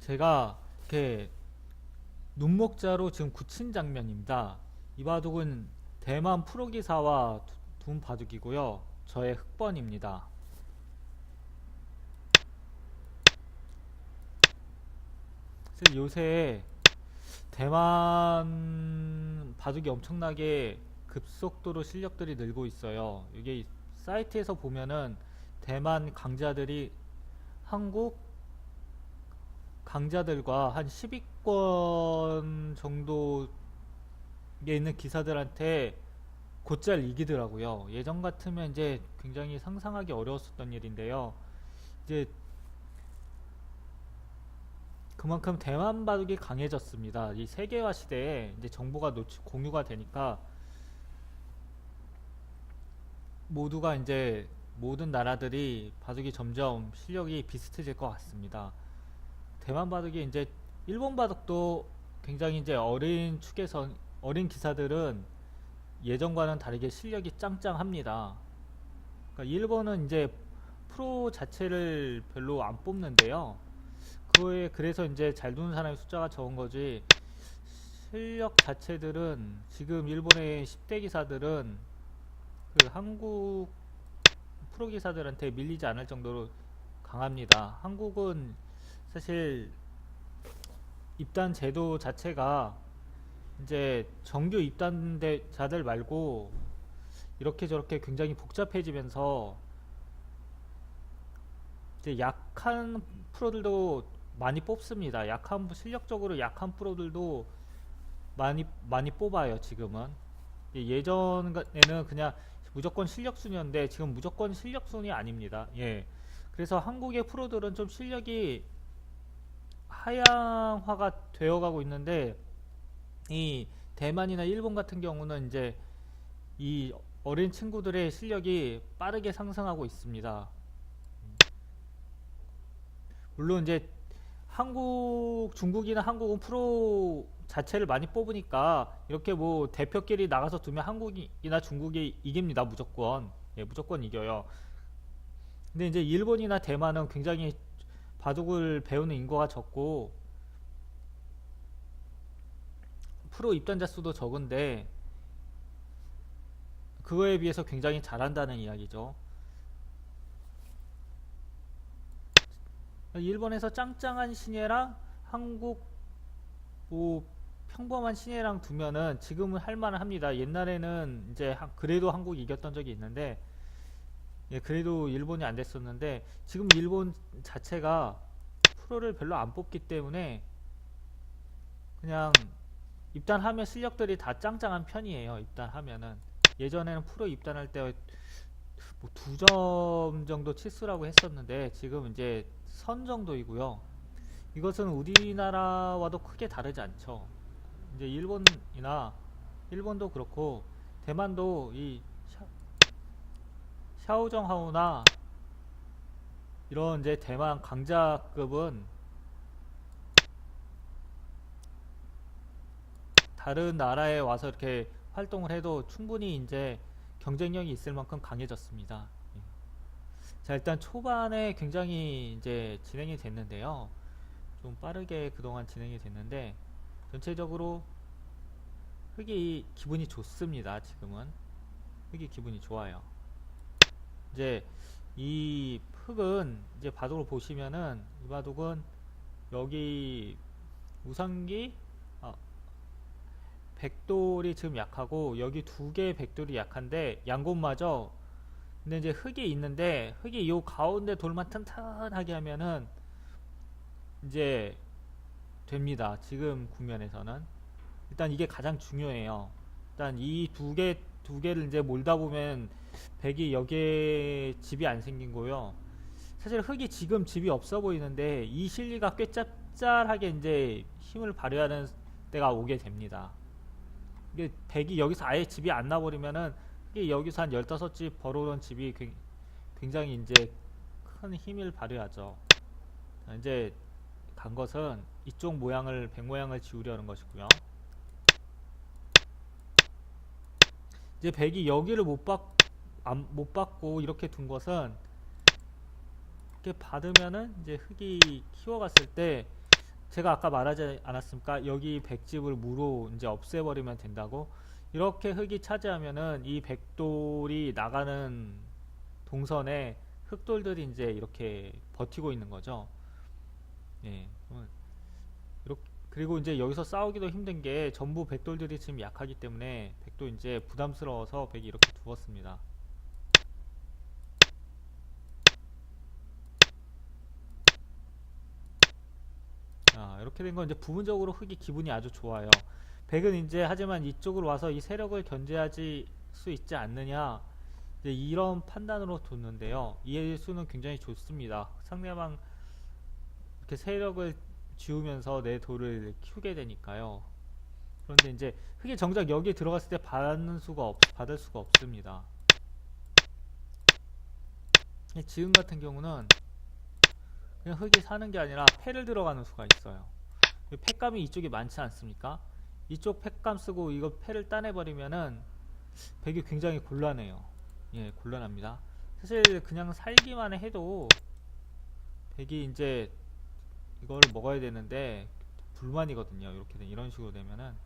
제가 이렇게 눈목자로 지금 굳힌 장면입니다. 이 바둑은 대만 프로기사와 두- 둔 바둑이고요. 저의 흑번입니다. 요새 대만 바둑이 엄청나게 급속도로 실력들이 늘고 있어요. 이게 사이트에서 보면은 대만 강자들이 한국 강자들과 한 10위권 정도에 있는 기사들한테 곧잘 이기더라고요. 예전 같으면 이제 굉장히 상상하기 어려웠었던 일인데요. 이제 그만큼 대만 바둑이 강해졌습니다. 이 세계화 시대에 이제 정보가 노출, 공유가 되니까 모두가 이제 모든 나라들이 바둑이 점점 실력이 비슷해질 것 같습니다. 대만 바둑이 이제 일본 바둑도 굉장히 이제 어린 축에서 어린 기사들은 예전과는 다르게 실력이 짱짱합니다. 그러니까 일본은 이제 프로 자체를 별로 안 뽑는데요. 그거에 그래서 이제 잘 두는 사람의 숫자가 적은 거지. 실력 자체들은 지금 일본의 10대 기사들은 그 한국 프로 기사들한테 밀리지 않을 정도로 강합니다. 한국은 사실 입단 제도 자체가 이제 정규 입단자들 말고 이렇게 저렇게 굉장히 복잡해지면서 이제 약한 프로들도 많이 뽑습니다. 약한 실력적으로 약한 프로들도 많이 많이 뽑아요. 지금은 예, 예전에는 그냥 무조건 실력 순이었는데 지금 무조건 실력 순이 아닙니다. 예. 그래서 한국의 프로들은 좀 실력이 하향화가 되어가고 있는데 이 대만이나 일본 같은 경우는 이제 이 어린 친구들의 실력이 빠르게 상승하고 있습니다. 물론 이제 한국, 중국이나 한국은 프로 자체를 많이 뽑으니까 이렇게 뭐 대표끼리 나가서 두면 한국이나 중국이 이깁니다. 무조건. 예, 무조건 이겨요. 근데 이제 일본이나 대만은 굉장히 바둑을 배우는 인구가 적고 프로 입단자 수도 적은데 그거에 비해서 굉장히 잘한다는 이야기죠. 일본에서 짱짱한 신예랑 한국 뭐 평범한 신예랑 두면은 지금은 할만은 합니다. 옛날에는 이제 한- 그래도 한국이 이겼던 적이 있는데 예, 그래도 일본이 안 됐었는데 지금 일본 자체가 프로를 별로 안 뽑기 때문에 그냥 입단하면 실력들이 다 짱짱한 편이에요. 입단하면은 예전에는 프로 입단할 때 뭐 두 점 정도 치수라고 했었는데 지금 이제 선 정도이고요. 이것은 우리나라와도 크게 다르지 않죠. 이제 일본이나 일본도 그렇고 대만도 이 샤, 샤오정하오나 이런 이제 대만 강자급은 다른 나라에 와서 이렇게 활동을 해도 충분히 이제 경쟁력이 있을 만큼 강해졌습니다. 예. 자, 일단 초반에 굉장히 이제 진행이 됐는데요. 좀 빠르게 그동안 진행이 됐는데 전체적으로 흙이 기분이 좋습니다. 지금은 흙이 기분이 좋아요. 이제 이 흙은 이제 바둑을 보시면은 이 바둑은 여기 우상기 아, 백돌이 지금 약하고 여기 두 개의 백돌이 약한데 양곳마저 근데 이제 흙이 있는데 흙이 요 가운데 돌만 튼튼하게 하면은 이제 됩니다. 지금 국면에서는 일단 이게 가장 중요해요. 일단 이 두 개 두 개를 이제 몰다 보면 백이 여기에 집이 안 생긴 거요. 사실 흙이 지금 집이 없어 보이는데 이 실리가 꽤 짭짤하게 이제 힘을 발휘하는 때가 오게 됩니다. 이게 백이 여기서 아예 집이 안 나버리면은 이게 여기서 한 15집 벌어오는 집이 굉- 굉장히 이제 큰 힘을 발휘하죠. 자, 이제 간 것은 이쪽 모양을 백 모양을 지우려는 것이고요. 이제 백이 여기를 못 받, 안, 못 받고 이렇게 둔 것은 이렇게 받으면은 이제 흙이 키워갔을 때 제가 아까 말하지 않았습니까? 여기 백집을 무로 이제 없애버리면 된다고. 이렇게 흙이 차지하면은 이 백돌이 나가는 동선에 흑돌들이 이제 이렇게 버티고 있는 거죠. 예. 그리고 이제 여기서 싸우기도 힘든 게 전부 백돌들이 지금 약하기 때문에 백도 이제 부담스러워서 백이 이렇게 두었습니다. 아, 이렇게 된 건 이제 부분적으로 흙이 기분이 아주 좋아요. 백은 이제 하지만 이쪽으로 와서 이 세력을 견제하지 수 있지 않느냐 이런 판단으로 뒀는데요. 이 수는 굉장히 좋습니다. 상대방 이렇게 세력을 지우면서 내 돌을 키우게 되니까요. 그런데 이제 흙이 정작 여기에 들어갔을 때 받는 수가 없, 받을 수가 없습니다. 이 지금 같은 경우는 그냥 흙이 사는 게 아니라 패를 들어가는 수가 있어요. 이 패감이 이쪽에 많지 않습니까? 이쪽 패감 쓰고 이거 패를 따내버리면은 백이 굉장히 곤란해요. 예, 곤란합니다. 사실 그냥 살기만 해도 백이 이제 이거를 먹어야 되는데 불만이거든요. 이렇게 된 이런 식으로 되면은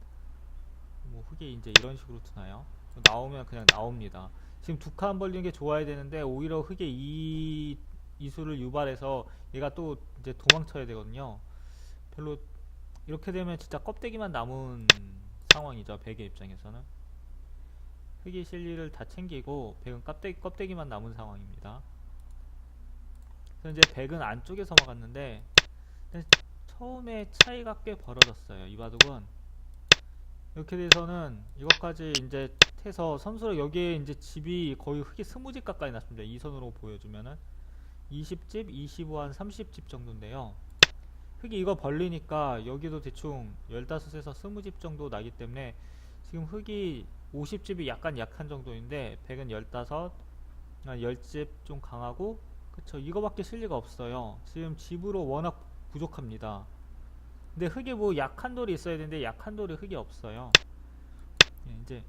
뭐 흙이 이제 이런 식으로 드나요? 나오면 그냥 나옵니다. 지금 두 칸 벌리는 게 좋아야 되는데 오히려 흙의 이 이수를 유발해서 얘가 또 이제 도망쳐야 되거든요. 별로 이렇게 되면 진짜 껍데기만 남은 상황이죠. 백의 입장에서는 흙이 실리를 다 챙기고 백은 껍데기, 껍데기만 남은 상황입니다. 그래서 이제 백은 안쪽에서 막았는데 처음에 차이가 꽤 벌어졌어요. 이 바둑은 이렇게 돼서는 이것까지 이제 해서 선수로 여기에 이제 집이 거의 흙이 스무 집 가까이 났습니다. 이 선으로 보여주면은 20집, 25, 한 30집 정도인데요. 흙이 이거 벌리니까 여기도 대충 15에서 20집 정도 나기 때문에 지금 흙이 50집이 약간 약한 정도인데 100은 15, 한 10집 좀 강하고 그쵸 이거밖에 쓸 리가 없어요. 지금 집으로 워낙 부족합니다. 근데 흙에 뭐 약한 돌이 있어야 되는데 약한 돌이 흙이 없어요. 예, 이제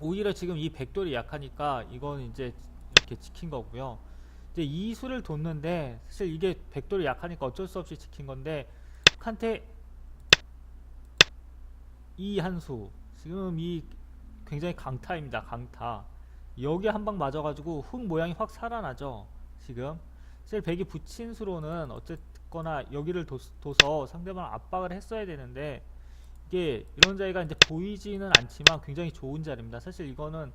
오히려 지금 이 백돌이 약하니까 이건 이제 이렇게 지킨 거고요. 이제 이 수를 뒀는데 사실 이게 백돌이 약하니까 어쩔 수 없이 지킨 건데 칸테 이 한 수 지금 이 굉장히 강타입니다. 강타 여기 한 방 맞아가지고 흙 모양이 확 살아나죠. 지금 사실 백이 붙인 수로는 어쨌거나 여기를 둬, 둬서 상대방 압박을 했어야 되는데 이게 이런 자리가 이제 보이지는 않지만 굉장히 좋은 자리입니다. 사실 이거는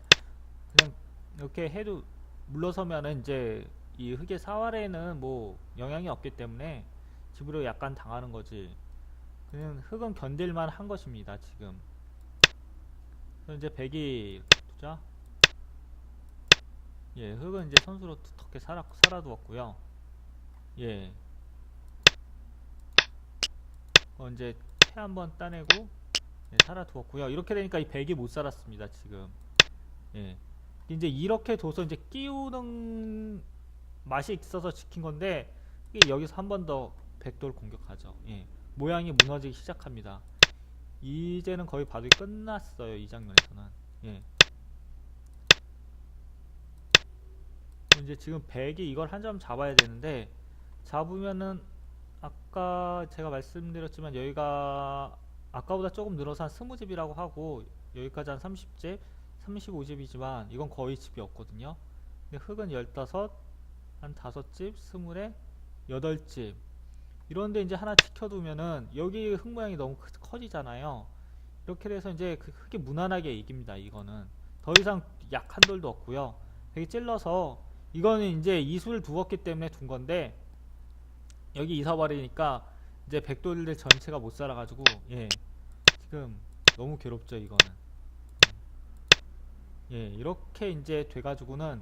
그냥 이렇게 해도 물러서면은 이제 이 흙의 사활에는 뭐 영향이 없기 때문에 집으로 약간 당하는 거지. 그냥 흙은 견딜만 한 것입니다. 지금. 이제 백이 두자. 예, 흙은 이제 선수로 두텁게 살아, 살아두었고요. 예. 어, 이제 패 한번 따내고 예, 살아두었고요. 이렇게 되니까 이 백이 못 살았습니다. 지금. 예. 이제 이렇게 둬서 이제 끼우는 맛이 있어서 지킨 건데 여기서 한 번 더 백돌 공격하죠. 예. 모양이 무너지기 시작합니다. 이제는 거의 바둑이 끝났어요. 이 장면에서는. 예. 이제 지금 백이 이걸 한 점 잡아야 되는데 잡으면은 아까 제가 말씀드렸지만 여기가 아까보다 조금 늘어서 한 20집이라고 하고 여기까지 한 30집, 35집이지만 이건 거의 집이 없거든요. 근데 흙은 15, 한 5집, 20에 8집. 이런데 이제 하나 지켜두면은 여기 흙 모양이 너무 크- 커지잖아요. 이렇게 돼서 이제 그 흙이 무난하게 이깁니다. 이거는 더 이상 약한 돌도 없고요. 되게 찔러서 이거는 이제 이수를 두었기 때문에 둔 건데 여기 이사버리니까 이제 백돌들 전체가 못 살아가지고 예. 지금 너무 괴롭죠 이거는. 예 이렇게 이제 돼가지고는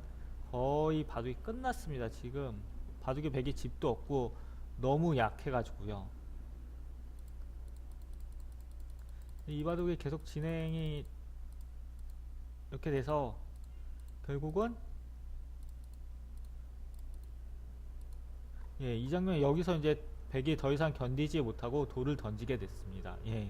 거의 바둑이 끝났습니다 지금. 바둑의 백이 집도 없고 너무 약해가지고요. 이 바둑이 계속 진행이 이렇게 돼서 결국은 예, 이 장면 여기서 이제 백이 더 이상 견디지 못하고 돌을 던지게 됐습니다. 예.